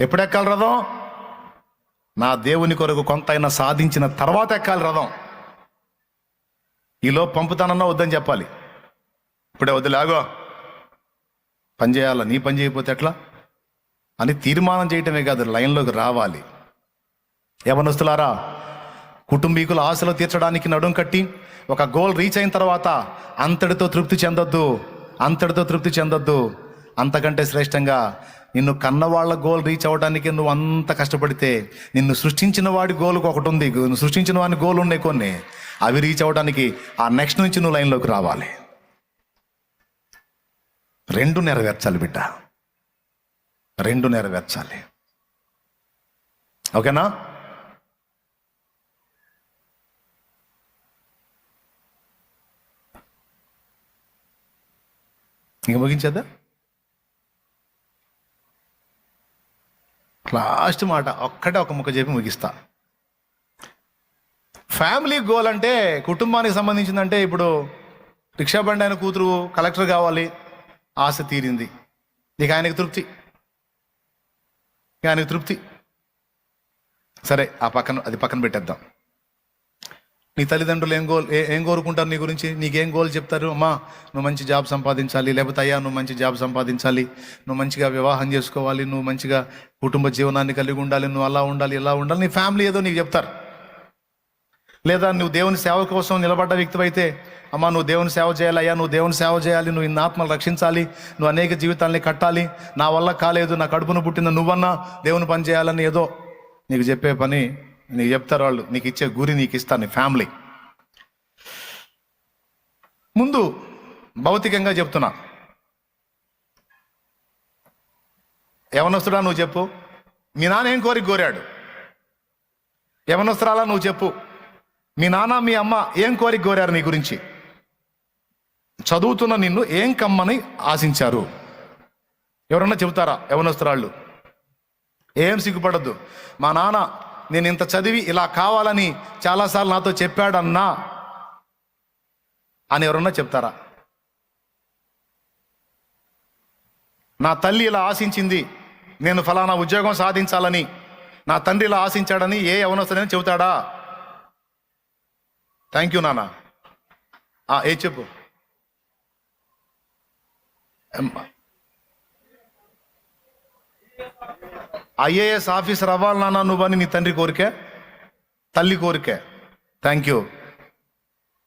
ఎప్పుడు ఎక్కాలి రథం? నా దేవుని కొరకు కొంతైనా సాధించిన తర్వాత ఎక్కాలి రథం. ఈలో పంపుతానన్నా వద్దని చెప్పాలి. ఇప్పుడే వద్దులాగో పని చేయాలా? నీ పని చేయకపోతే ఎట్లా? అని తీర్మానం చేయటమే కాదు లైన్లోకి రావాలి. యవనస్తులారా కుటుంబీకుల ఆశలు తీర్చడానికి నడుం కట్టి ఒక గోల్ రీచ్ అయిన తర్వాత అంతటితో తృప్తి చెందొద్దు అంతటితో తృప్తి చెందొద్దు. అంతకంటే శ్రేష్టంగా నిన్ను కన్నవాళ్ళ గోల్ రీచ్ అవ్వడానికి నువ్వు అంత కష్టపడితే నిన్ను సృష్టించిన వాడి గోల్కి ఒకటి ఉంది. నువ్వు సృష్టించిన వాడి గోల్ ఉన్నాయి కొన్ని. అవి రీచ్ అవ్వడానికి ఆ నెక్స్ట్ నుంచి నువ్వు లైన్లోకి రావాలి. రెండు నెరవేర్చాలి బిడ్డ. రెండు నెరవేర్చాలి. ఓకేనా? ఇంక ముగించేద్దా? లాస్ట్ మాట ఒక్కటే ఒక ముక్క చెప్పి ముగిస్తా. ఫ్యామిలీ గోల్ అంటే కుటుంబానికి సంబంధించిందంటే ఇప్పుడు రిక్షా బండి ఆయన కూతురు కలెక్టర్ కావాలి ఆశ తీరింది. ఇక ఆయనకి తృప్తి. ఇక ఆయనకి తృప్తి. సరే ఆ పక్కన అది పక్కన పెట్టేద్దాం. నీ తల్లిదండ్రులు ఏం గోల్ ఏం కోరుకుంటారు నీ గురించి? నీకేం గోల్ చెప్తారు? అమ్మా నువ్వు మంచి జాబ్ సంపాదించాలి. లేకపోతే అయ్యా నువ్వు మంచి జాబ్ సంపాదించాలి. నువ్వు మంచిగా వివాహం చేసుకోవాలి. నువ్వు మంచిగా కుటుంబ జీవనాన్ని కలిగి ఉండాలి. నువ్వు అలా ఉండాలి ఇలా ఉండాలి. నీ ఫ్యామిలీ ఏదో నీకు చెప్తారు. లేదా నువ్వు దేవుని సేవ కోసం నిలబడ్డ వ్యక్తి అయితే అమ్మా నువ్వు దేవుని సేవ చేయాలి. అయ్యా నువ్వు దేవుని సేవ చేయాలి. నువ్వు ఇన్ని ఆత్మలు రక్షించాలి. నువ్వు అనేక జీవితాలని కట్టాలి. నా వల్ల కాలేదు నా కడుపును పుట్టిన నువ్వన్నా దేవుని పని చేయాలని ఏదో నీకు చెప్పే పని నీకు చెప్తారు వాళ్ళు నీకు ఇచ్చే గురి నీకు ఇస్తాను నీ ఫ్యామిలీ ముందు భౌతికంగా చెప్తున్నా. యవనస్తుడా నువ్వు చెప్పు. మీ నాన్న ఏం కోరిక కోరాడు? యవనస్తురాలా నువ్వు చెప్పు. మీ నాన్న మీ అమ్మ ఏం కోరిక కోరారు నీ గురించి? చదువుతున్న నిన్ను ఏం కమ్మని ఆశించారు? ఎవరన్నా చెబుతారా యవనస్తురాళ్ళు? ఏం సిగ్గుపడద్దు. మా నాన్న నేను ఇంత చదివి ఇలా కావాలని చాలాసార్లు నాతో చెప్పాడన్నా అని ఎవరన్నా చెప్తారా? నా తల్లి ఇలా ఆశించింది నేను ఫలానా ఉద్యోగం సాధించాలని. నా తండ్రి ఇలా ఆశించాడని ఏ యవనస్తుడని చెబుతాడా? థ్యాంక్ యూ నాన్న. ఏ చెప్పు? అమ్మా. ఐఏఎస్ ఆఫీసర్ అవ్వాలి నాన్న నువ్వని నీ తండ్రి కోరికే? తల్లి కోరికే? థ్యాంక్ యూ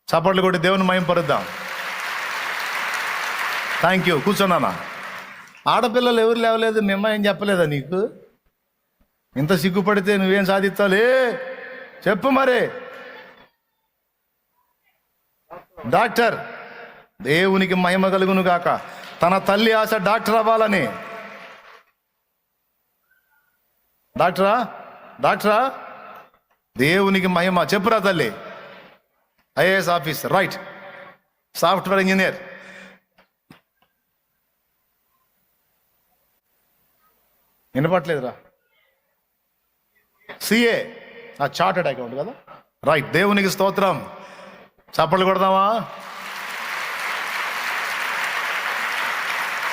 చప్పట్లు కొట్టి దేవుని మయం పరుద్దాం. థ్యాంక్ యూ కూర్చున్నానా ఆడపిల్లలు ఎవరు లేవలేదు మీ ఏం చెప్పలేదా నీకు? ఇంత సిగ్గుపడితే నువ్వేం సాధిస్తావులే చెప్పు మరి. డాక్టర్ దేవునికి మహిమ కలుగును గాక. తన తల్లి ఆశ డాక్టర్ అవ్వాలని. డాక్టరా? డాక్టరా? దేవునికి మహిమ. చెప్పురా తల్లి. IAS office. Right. Software engineer. వినపట్లేదురా CA. ఆ చార్టెడ్ అకౌంట్ కదా? రైట్. దేవునికి స్తోత్రం. చప్పట్లు కొడదామా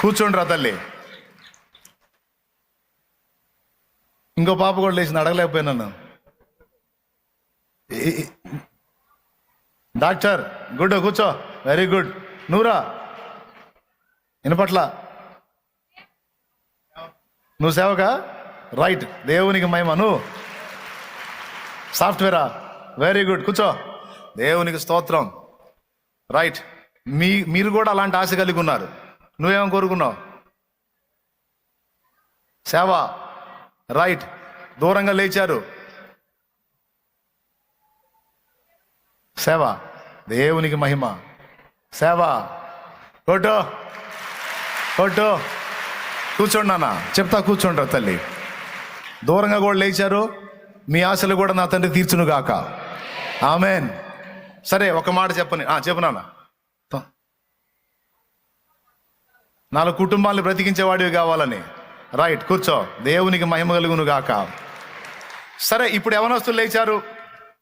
కూర్చోండి రా తల్లి. ఇంకో పాప కూడా లేచింది అడగలేకపోయినాను డాక్టర్ గుడ్ కూర్చో. వెరీ గుడ్ నువ్వురా వినపట్ల? నువ్వు సేవకా? రైట్ దేవునికి మహిమ. నువ్వు? సాఫ్ట్వేరా? వెరీ గుడ్ కూర్చో. దేవునికి స్తోత్రం. రైట్ మీ మీరు కూడా అలాంటి ఆశ కలిగి ఉన్నారు. నువ్వేమో కోరుకున్నావు? సేవ? రైట్ దూరంగా లేచారు. సేవ దేవునికి మహిమ. సేవ ఫోటో ఫోటో. కూర్చోండి నాన్న చెప్తా కూర్చోండి తల్లి. దూరంగా కూడా లేచారు మీ ఆశలు కూడా నా తండ్రి తీర్చును గాక ఆమెన్. సరే ఒక మాట చెప్పని ఆ, చెప్పు నాన్న. నాలుగు కుటుంబాలను బ్రతికించేవాడివి కావాలని. రైట్ కూర్చో. దేవునికి మహిమ కలుగును గాక. సరే ఇప్పుడు యవనస్తులు లేచారు.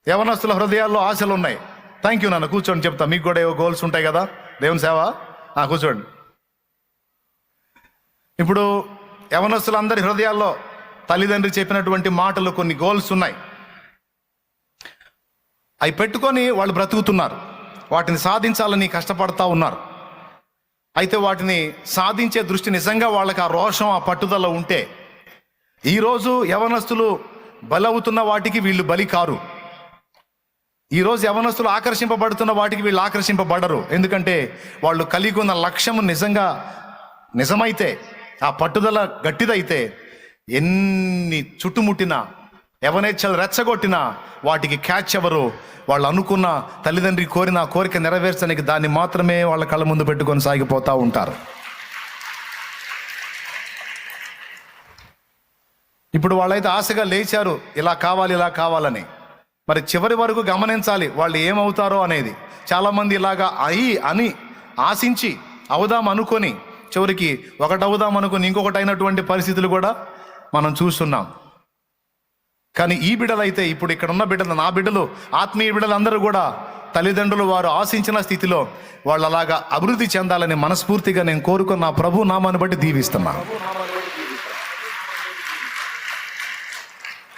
యవనస్తుల హృదయాల్లో ఆశలు ఉన్నాయి. థ్యాంక్ యూ నాన్న కూర్చోండి చెప్తా. మీకు కూడా ఏవో గోల్స్ ఉంటాయి కదా? దేవుని సేవ? కూర్చోండి. ఇప్పుడు యవనస్తులందరి హృదయాల్లో తల్లిదండ్రి చెప్పినటువంటి మాటలు కొన్ని గోల్స్ ఉన్నాయి. అవి పెట్టుకొని వాళ్ళు బ్రతుకుతున్నారు. వాటిని సాధించాలని కష్టపడతా ఉన్నారు. అయితే వాటిని సాధించే దృష్టి నిజంగా వాళ్ళకి ఆ రోషం ఆ పట్టుదల ఉంటే ఈరోజు యవనస్తులు బలవుతున్న వాటికి వీళ్ళు బలి కారు. ఈరోజు యవనస్తులు ఆకర్షింపబడుతున్న వాటికి వీళ్ళు ఆకర్షింపబడరు. ఎందుకంటే వాళ్ళు కలిగి ఉన్న లక్ష్యము నిజంగా నిజమైతే ఆ పట్టుదల గట్టిదైతే ఎన్ని చుట్టుముట్టినా ఎవనేచ్చలు రెచ్చగొట్టినా వాటికి క్యాచ్ ఎవరు? వాళ్ళు అనుకున్న తల్లిదండ్రి కోరిన కోరిక నెరవేర్చడానికి దాన్ని మాత్రమే వాళ్ళ కళ్ళ ముందు పెట్టుకొని సాగిపోతూ ఉంటారు. ఇప్పుడు వాళ్ళైతే ఆశగా లేచారు ఇలా కావాలి ఇలా కావాలని. మరి చివరి వరకు గమనించాలి వాళ్ళు ఏమవుతారో అనేది. చాలామంది ఇలాగా అయి అని ఆశించి అవుదాం అనుకొని చివరికి ఒకటి అవుదాం అనుకుని ఇంకొకటి అయినటువంటి పరిస్థితులు కూడా మనం చూస్తున్నాం. కానీ ఈ బిడ్డలైతే ఇప్పుడు ఇక్కడ ఉన్న బిడ్డలు నా బిడ్డలు ఆత్మీయ బిడ్డలందరూ కూడా తల్లిదండ్రులు వారు ఆశించిన స్థితిలో వాళ్ళు అలాగా అభివృద్ధి చెందాలని మనస్ఫూర్తిగా నేను కోరుకున్న నా ప్రభు నామాన్ని బట్టి దీవిస్తున్నా.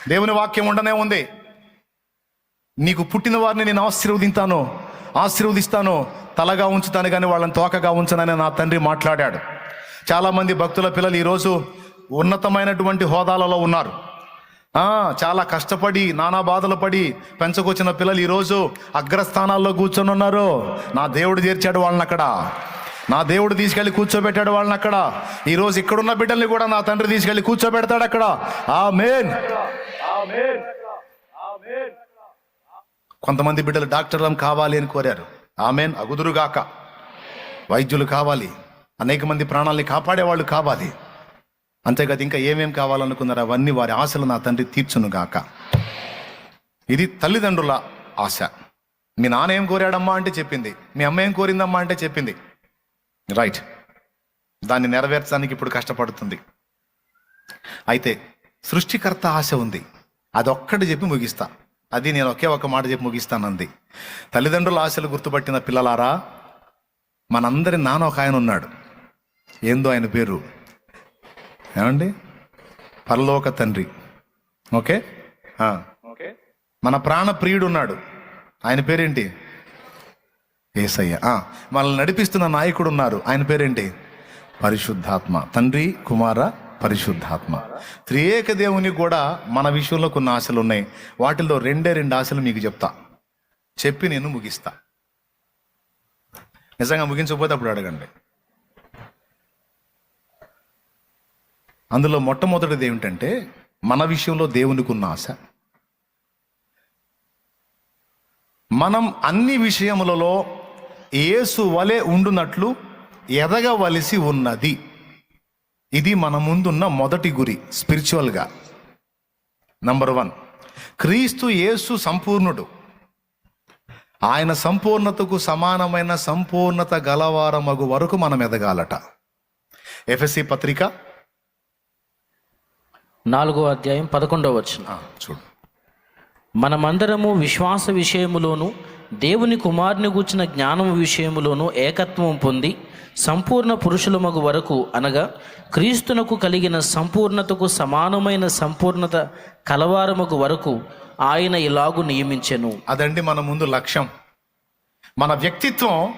దేవుని వాక్యం ఉండనే ఉంది. నీకు పుట్టిన వారిని నేను ఆశీర్వదింతాను ఆశీర్వదిస్తాను తలగా ఉంచుతాను కానీ వాళ్ళని తోకగా ఉంచనని నా తండ్రి మాట్లాడాడు. చాలామంది భక్తుల పిల్లలు ఈరోజు ఉన్నతమైనటువంటి హోదాలలో ఉన్నారు. చాలా కష్టపడి నానా బాధలు పడి పెంచుకొచ్చిన పిల్లలు ఈరోజు అగ్రస్థానాల్లో కూర్చొని ఉన్నారు. నా దేవుడు చేర్చాడు వాళ్ళని అక్కడ. నా దేవుడు తీసుకెళ్ళి కూర్చోబెట్టాడు వాళ్ళని అక్కడ. ఈరోజు ఇక్కడున్న బిడ్డల్ని కూడా నా తండ్రి తీసుకెళ్ళి కూర్చోబెడతాడు అక్కడ. ఆ మేన్ కొంతమంది బిడ్డలు డాక్టర్లం కావాలి అని కోరారు. ఆమెన్. అగుదురుగాక. వైద్యులు కావాలి. అనేక మంది ప్రాణాలని కాపాడేవాళ్ళు కావాలి. అంతేకాదు ఇంకా ఏమేమి కావాలనుకున్నారు అవన్నీ వారి ఆశలు నా తండ్రి తీర్చునుగాక ఇది తల్లిదండ్రుల ఆశ. మీ నాన్న ఏం కోరాడమ్మా అంటే చెప్పింది. మీ అమ్మ ఏం కోరిందమ్మా అంటే చెప్పింది. రైట్ దాన్ని నెరవేర్చడానికి ఇప్పుడు కష్టపడుతుంది. అయితే సృష్టికర్త ఆశ ఉంది. అదొక్కటి చెప్పి ముగిస్తా. అది నేను ఒకే ఒక మాట చెప్పి ముగిస్తానంది. తల్లిదండ్రుల ఆశలు గుర్తుపట్టిన పిల్లలారా మనందరి నాన్న ఒక ఆయన ఉన్నాడు. ఏందో ఆయన పేరు? ఏమండి? పరలోక తండ్రి. ఓకే? ఆ. మన ప్రాణ ప్రియుడు ఉన్నాడు ఆయన పేరేంటి? ఏసయ్య. మనల్ని నడిపిస్తున్న నాయకుడు ఉన్నారు ఆయన పేరేంటి? పరిశుద్ధాత్మ. తండ్రి కుమార పరిశుద్ధాత్మ. త్రియేక దేవుని కూడా మన విషయంలో కొన్ని ఆశలు ఉన్నాయి వాటిల్లో రెండే రెండు ఆశలు మీకు చెప్తా. చెప్పి నేను ముగిస్తా. నిజంగా ముగించకపోతే అప్పుడు అడగండి. అందులో మొట్టమొదటిది ఏమిటంటే మన విషయంలో దేవునికి ఉన్న ఆశ. మనం అన్ని విషయములలో ఏసు వలె ఉండునట్లు ఎదగవలసి ఉన్నది. ఇది మన ముందున్న మొదటి గురి స్పిరిచువల్గా నంబర్ వన్ క్రీస్తు యేసు సంపూర్ణుడు. ఆయన సంపూర్ణతకు సమానమైన సంపూర్ణత గలవారమగు వరకు మనం ఎదగాలట. ఎఫ్ఎస్సి పత్రిక నాలుగో అధ్యాయం పదకొండవ వచ్చిన చూడు. మనమందరము విశ్వాస విషయములోను దేవుని కుమారుని గూర్చిన జ్ఞానము విషయములోను ఏకత్వం పొంది సంపూర్ణ పురుషులమగు వరకు అనగా క్రీస్తునకు కలిగిన సంపూర్ణతకు సమానమైన సంపూర్ణత కలవారమగు వరకు ఆయన ఇలాగు నియమించెను. అదండి మన ముందు లక్ష్యం. మన వ్యక్తిత్వం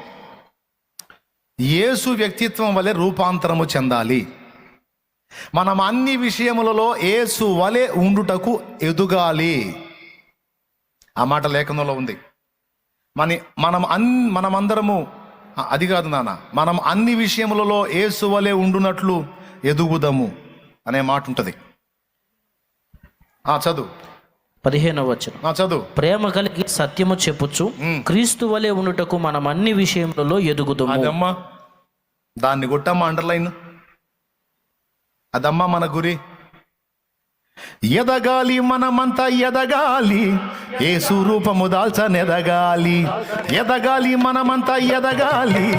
యేసు వ్యక్తిత్వం వలె రూపాంతరము చెందాలి. మనం అన్ని విషయములలో యేసు వలె ఉండుటకు ఎదుగాలి. ఆ మాట లేఖనంలో ఉంది. మన మనం అన్ మనమందరము అది కాదు నాన్న మనం అన్ని విషయములలో యేసు వలె ఉండునట్లు ఎదుగుదము అనే మాట ఉంటుంది. ఆ చదువు. పదిహేనవ వచనం. ఆ చదువు. ప్రేమ కలిగి సత్యము చెప్పుచు క్రీస్తు వలె ఉండుటకు మనం అన్ని విషయములలో ఎదుగుదము. అదమ్మా దాన్ని కొట్టమ్మా అండర్లైన్. అదమ్మా మన గురి. ఎదగాలి మనమంతా ఎదగాలి. ఏ స్వరూపము దాల్చనెదగాలి. ఎదగాలి మనమంతా ఎదగాలి.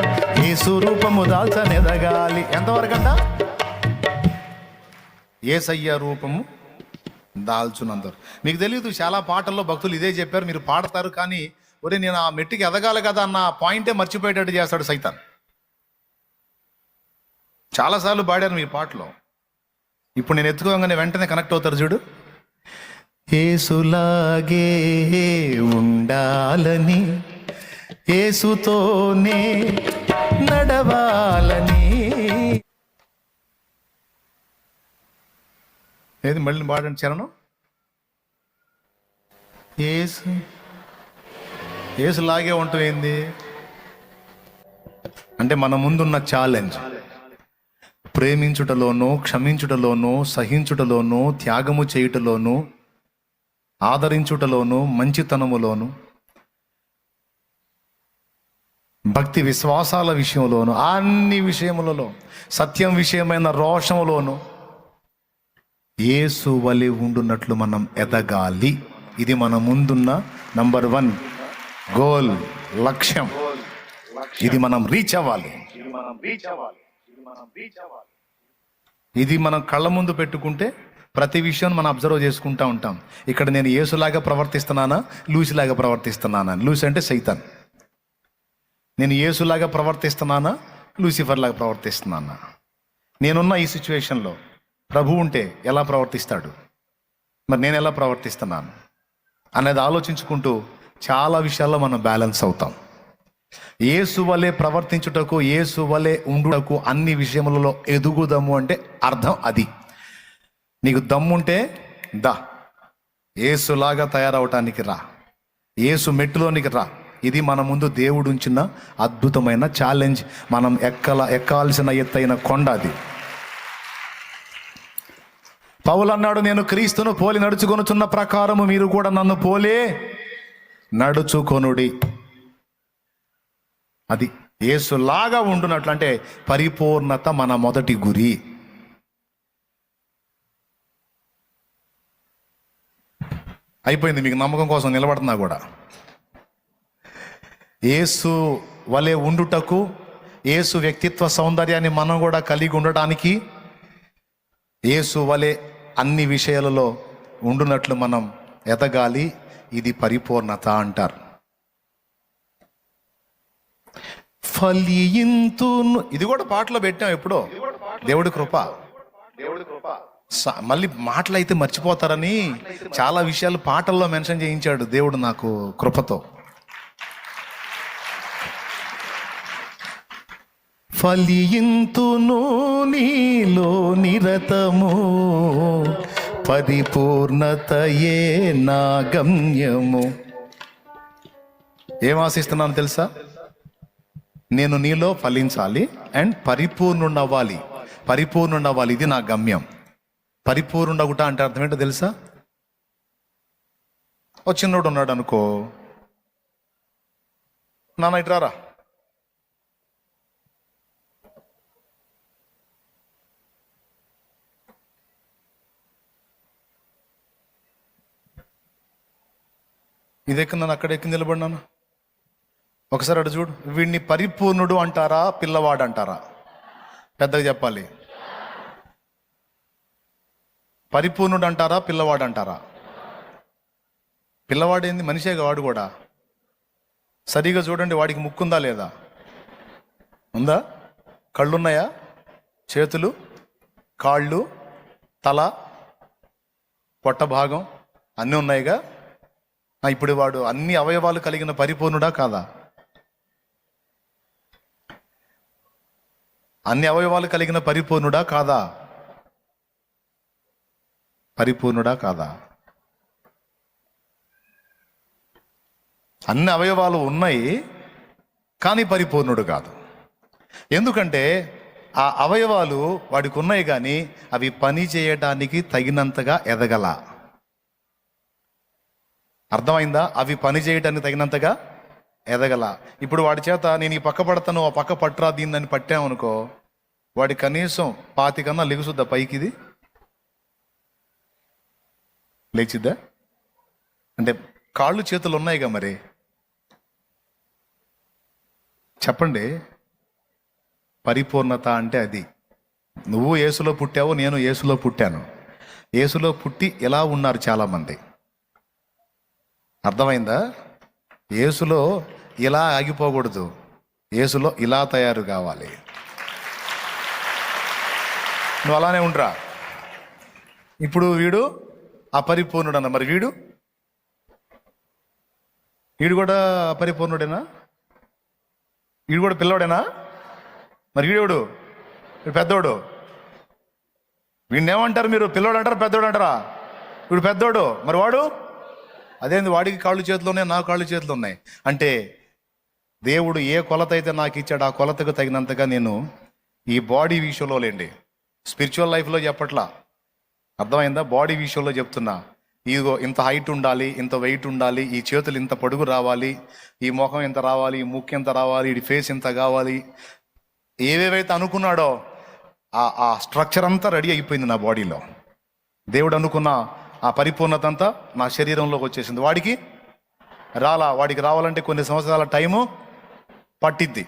ఏ స్వరూపము దాల్చనెదగాలి. ఎంతవరకంట? ఏసయ్య రూపము దాల్చునందరు. మీకు తెలియదు చాలా పాటల్లో భక్తులు ఇదే చెప్పారు మీరు పాడతారు కానీ ఒరే నేను ఆ మెట్టుకి ఎదగాలి కదా అన్న పాయింటే మర్చిపోయేటట్టు చేస్తాడు సైతాన్. చాలాసార్లు పాడారు మీ పాటలో. ఇప్పుడు నేను ఎత్తుకోగానే వెంటనే కనెక్ట్ అవుతారు చూడు. ఏసులాగే ఉండాలని ఏసుతోనే నడవాలని. ఏది మళ్ళీ పాడండి చరణం? ఏసు ఏసులాగే ఉంటాం ఏంది? అంటే మన ముందున్న ఛాలెంజ్ ప్రేమించుటలోనూ క్షమించుటలోనో సహించుటలోనూ త్యాగము చేయుటలోనూ ఆదరించుటలోనూ మంచితనములోను భక్తి విశ్వాసాల విషయంలోను అన్ని విషయములలో సత్యం విషయమైన రోషములోను ఏసు వలి ఉండున్నట్లు మనం ఎదగాలి. ఇది మన ముందున్న నంబర్ వన్ గోల్ లక్ష్యం. ఇది మనం రీచ్ అవ్వాలి. ఇది మనం కళ్ళ ముందు పెట్టుకుంటే ప్రతి విషయం మనం అబ్జర్వ్ చేసుకుంటా ఉంటాం. ఇక్కడ నేను యేసులాగా ప్రవర్తిస్తున్నానా? లూసిలాగా ప్రవర్తిస్తున్నానా? లూసి అంటే సైతాన్. నేను యేసులాగా ప్రవర్తిస్తున్నానా? లూసిఫర్ లాగా ప్రవర్తిస్తున్నానా? నేనున్న ఈ సిచ్యువేషన్లో ప్రభు ఉంటే ఎలా ప్రవర్తిస్తాడు? మరి నేను ఎలా ప్రవర్తిస్తున్నాను? అనేది ఆలోచించుకుంటూ చాలా విషయాల్లో మనం బ్యాలెన్స్ అవుతాం. ఏసు వలె ప్రవర్తించుటకు ఏసు వలె ఉండుటకు అన్ని విషయములలో ఎదుగుదము అంటే అర్థం అది. నీకు దమ్ముంటే దా. ఏసులాగా తయారవటానికి రా. ఏసు మెట్టులోనికి రా. ఇది మన ముందు దేవుడు ఉంచిన అద్భుతమైన ఛాలెంజ్. మనం ఎక్కల ఎక్కాల్సిన ఎత్తైన కొండ అది. పౌలు అన్నాడు నేను క్రీస్తును పోలి నడుచుకొనుచున్న ప్రకారము మీరు కూడా నన్ను పోలే నడుచుకొనుడి. అది ఏసులాగా ఉండునట్లు అంటే పరిపూర్ణత మన మొదటి గురి. అయిపోయింది మీకు నమ్మకం కోసం నిలబడుతున్నా కూడా. ఏసు వలె ఉండుటకు ఏసు వ్యక్తిత్వ సౌందర్యాన్ని మనం కూడా కలిగి ఉండటానికి ఏసు వలె అన్ని విషయాలలో ఉండునట్లు మనం ఎదగాలి ఇది పరిపూర్ణత అంటారు. ఫలియింతును ఇది కూడా పాటలో పెట్టాం ఎప్పుడో. దేవుడి కృప. స- మళ్ళీ మాటలు అయితే మర్చిపోతారని చాలా విషయాలు పాటల్లో మెన్షన్ చేయించాడు దేవుడు నాకు కృపతో. ఫలియింతును నీలో నిరతము పరిపూర్ణతయే నా గమ్యము ఏం ఆశిస్తున్నాను తెలుసా? నేను నీలో ఫలించాలి అండ్ పరిపూర్ణుండవ్వాలి పరిపూర్ణుండవ్వాలి ఇది నా గమ్యం. పరిపూర్ణుండగుట అంటే అర్థం ఏంటో తెలుసా? ఓ చిన్నోడు ఉన్నాడు అనుకో. నాన్న ఇట్రారా ఇది ఎక్కి నన్ను అక్కడ ఎక్కి నిలబడినాను ఒకసారి అటు చూడు. వీడిని పరిపూర్ణుడు అంటారా పిల్లవాడు అంటారా? పెద్దగా చెప్పాలి. పరిపూర్ణుడు అంటారా పిల్లవాడు అంటారా? పిల్లవాడు ఏంది? మనిషేగా వాడు కూడా. సరిగా చూడండి వాడికి ముక్కుందా లేదా? ఉందా? కళ్ళున్నాయా? చేతులు? కాళ్ళు? తల? పొట్ట భాగం? అన్నీ ఉన్నాయిగా? ఇప్పుడు వాడు అన్ని అవయవాలు కలిగిన పరిపూర్ణుడా కాదా? అన్ని అవయవాలు కలిగిన పరిపూర్ణుడా కాదా? పరిపూర్ణుడా కాదా? అన్ని అవయవాలు ఉన్నాయి కానీ పరిపూర్ణుడు కాదు. ఎందుకంటే ఆ అవయవాలు వాడికి ఉన్నాయి కానీ అవి పని చేయడానికి తగినంతగా ఎదగల. అర్థమైందా? అవి పని చేయడానికి తగినంతగా ఎదగల. ఇప్పుడు వాడి చేత నేను ఈ పక్క పడతాను ఆ పక్క పట్టురా దీన్ని పట్టామనుకో వాడి కనీసం పాతి కన్నా లెగుసుద్దా పైకి ఇది లేచిద్దా? అంటే కాళ్ళు చేతులు ఉన్నాయిగా మరి? చెప్పండి. పరిపూర్ణత అంటే అది. నువ్వు ఏసులో పుట్టావు నేను ఏసులో పుట్టాను. ఏసులో పుట్టి ఎలా ఉన్నారు చాలామంది? అర్థమైందా? యేసులో ఇలా ఆగిపోకూడదు. యేసులో ఇలా తయారు కావాలి. నువ్వు అలానే ఉండరా. ఇప్పుడు వీడు అపరిపూర్ణుడు అన్న మరి వీడు? వీడు కూడా అపరిపూర్ణుడేనా? వీడు కూడా పిల్లోడేనా? మరి వీడేవుడు వీడు పెద్దోడు. వీడిని ఏమంటారు మీరు? పిల్లోడు అంటారా పెద్దోడు అంటారా? వీడు పెద్దోడు. మరి వాడు? అదేంది వాడికి కాళ్ళు చేతులు ఉన్నాయి నా కాళ్ళు చేతులు ఉన్నాయి అంటే దేవుడు ఏ కొలత అయితే నాకు ఇచ్చాడు ఆ కొలతకు తగినంతగా నేను ఈ బాడీ విషయంలో లేండి. స్పిరిచువల్ లైఫ్లో చెప్పట్లా. అర్థమైందా? బాడీ విషయంలో చెప్తున్నా. ఇదిగో ఇంత హైట్ ఉండాలి ఇంత వెయిట్ ఉండాలి ఈ చేతులు ఇంత పొడుగు రావాలి ఈ ముఖం ఇంత రావాలి ఈ ముక్కు ఇంత రావాలి ఈ ఫేస్ ఇంత కావాలి. ఏవేవైతే అనుకున్నాడో ఆ ఆ స్ట్రక్చర్ అంతా రెడీ అయిపోయింది నా బాడీలో. దేవుడు అనుకున్న ఆ పరిపూర్ణత అంతా నా శరీరంలోకి వచ్చేసింది. వాడికి రాలా వాడికి రావాలంటే కొన్ని సంవత్సరాల టైము పట్టిద్ది.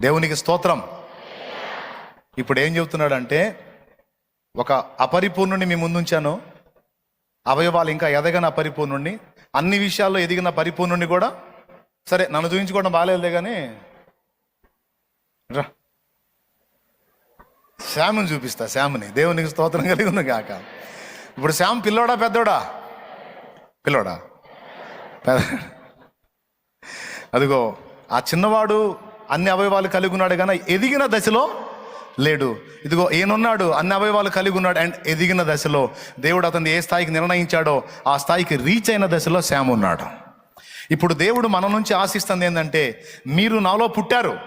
దేవునికి స్తోత్రం. ఇప్పుడు ఏం చెబుతున్నాడంటే ఒక అపరిపూర్ణుని మీ ముందుంచాను. అవయవాలు ఇంకా ఎదగని అపరిపూర్ణుణ్ణి. అన్ని విషయాల్లో ఎదిగిన పరిపూర్ణుణ్ణి కూడా సరే నన్ను చూపించుకోవడం బాగాలేదులే కానీ రా. శ్యాముని చూపిస్తా శ్యాముని. దేవునికి స్తోత్రం కలిగి ఉంది కాక ఇప్పుడు శ్యామ్ పిల్లోడా పెద్దోడా? పిల్లోడా? అదిగో ఆ చిన్నవాడు అన్ని అవయవాలు కలిగి ఉన్నాడు కానీ ఎదిగిన దశలో లేడు. ఇదిగో ఈయనున్నాడు అన్ని అవయవాలు కలిగి ఉన్నాడు అండ్ ఎదిగిన దశలో. దేవుడు అతన్ని ఏ స్థాయికి నిర్ణయించాడో ఆ స్థాయికి రీచ్ అయిన దశలో శ్యామ్ ఉన్నాడు. ఇప్పుడు దేవుడు మన నుంచి ఆశిస్తుంది ఏంటంటే మీరు నాలో పుట్టారు.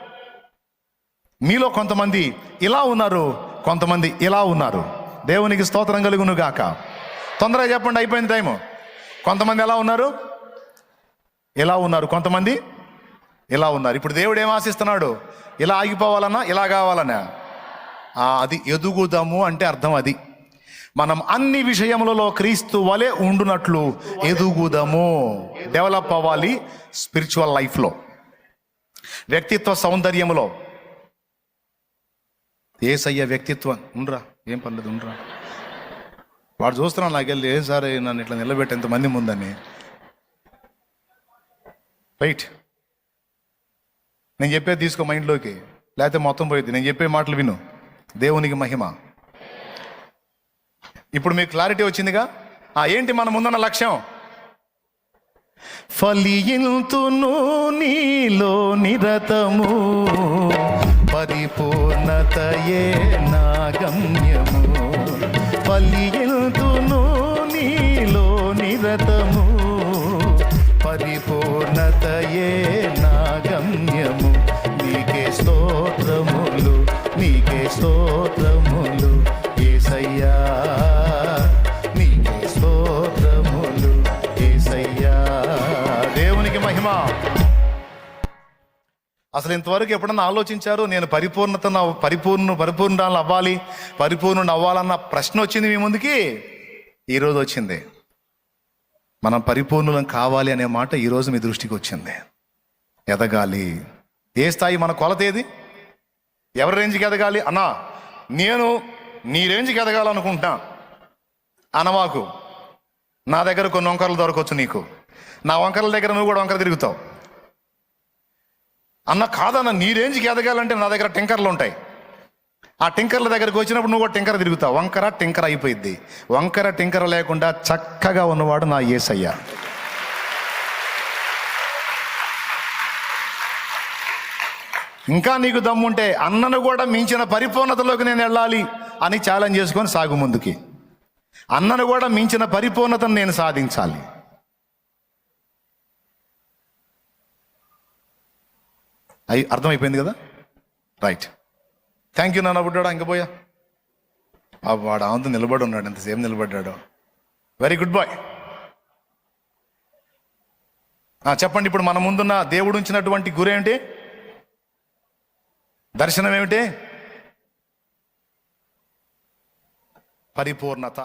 మీలో కొంతమంది ఇలా ఉన్నారు కొంతమంది ఇలా ఉన్నారు. దేవునికి స్తోత్రం కలుగును గాక. తొందరగా చెప్పండి అయిపోయింది టైము. కొంతమంది ఎలా ఉన్నారు? ఎలా ఉన్నారు కొంతమంది? ఇలా ఉన్నారు? ఇప్పుడు దేవుడు ఏం ఆశిస్తున్నాడు? ఇలా ఆగిపోవాలన్నా ఇలా కావాలన్నా? అది ఎదుగుదాము అంటే అర్థం అది. మనం అన్ని విషయములలో క్రీస్తు వలె ఉండునట్లు ఎదుగుదాము డెవలప్ అవ్వాలి స్పిరిచువల్ లైఫ్లో. వ్యక్తిత్వ సౌందర్యములో. ఏసయ్య వ్యక్తిత్వం ఉండరా. ఏం పర్లేదు ఉండరా. వాడు చూస్తున్నాను నాకు వెళ్ళి ఏం సార్ నన్ను ఇట్లా నిలబెట్టి ఎంతమంది ముందని? రైట్ నేను చెప్పేది తీసుకో మైండ్లోకి. లేకపోతే మొత్తం పోయింది నేను చెప్పే మాటలు విను. దేవునికి మహిమ. ఇప్పుడు మీకు క్లారిటీ వచ్చిందిగా? ఆ ఏంటి మన ముందున్న లక్ష్యం? ఫలియంతును నీలో నిరతము. పరిపూర్ణతయే నా గమ్యము ఫలియంతును నీలో నిరతము. పరిపూర్ణతయే నా గమ్యము నీకే స్తోత్రములు నీకే స్తోత్రములు. అసలు ఇంతవరకు ఎప్పుడన్నా ఆలోచించారు? నేను పరిపూర్ణత పరిపూర్ణ పరిపూర్ణాలు అవ్వాలి పరిపూర్ణ అవ్వాలన్న ప్రశ్న వచ్చింది మీ ముందుకి? ఈరోజు వచ్చింది. మనం పరిపూర్ణులం కావాలి అనే మాట ఈరోజు మీ దృష్టికి వచ్చింది. ఎదగాలి. ఏ స్థాయి మన కొలత ఏది? ఎవరి రేంజ్కి ఎదగాలి? అన్నా నేను నీ రేంజ్కి ఎదగాలనుకుంటున్నా. అనవాకు నా దగ్గర కొన్ని వంకరలు దొరకవచ్చు నీకు. నా వంకరల దగ్గర నువ్వు కూడా వంకర తిరుగుతావు. అన్న కాదన్న నీ రేంజ్కి ఎదగాలంటే నా దగ్గర టింకర్లు ఉంటాయి. ఆ టింకర్ల దగ్గరికి వచ్చినప్పుడు నువ్వు కూడా టింకర తిరుగుతావు. వంకర టింకర్ అయిపోయింది వంకర టింకర లేకుండా చక్కగా ఉన్నవాడు నా ఏసయ్య. ఇంకా నీకు దమ్ముంటే అన్నను కూడా మించిన పరిపూర్ణతలోకి నేను వెళ్ళాలి అని ఛాలెంజ్ చేసుకొని సాగు ముందుకి. అన్నను కూడా మించిన పరిపూర్ణతను నేను సాధించాలి. అయి అర్థమైపోయింది కదా? రైట్ థ్యాంక్ యూ నాన్న బుడ్డాడా ఇంక పోయా? ఆ వాడు ఆమెతో నిలబడి ఉన్నాడు ఎంతసేపు నిలబడ్డాడు. వెరీ గుడ్ బాయ్ చెప్పండి ఇప్పుడు మన ముందున్న దేవుడు ఉంచినటువంటి గురేంటి దర్శనం ఏమిటి? పరిపూర్ణత.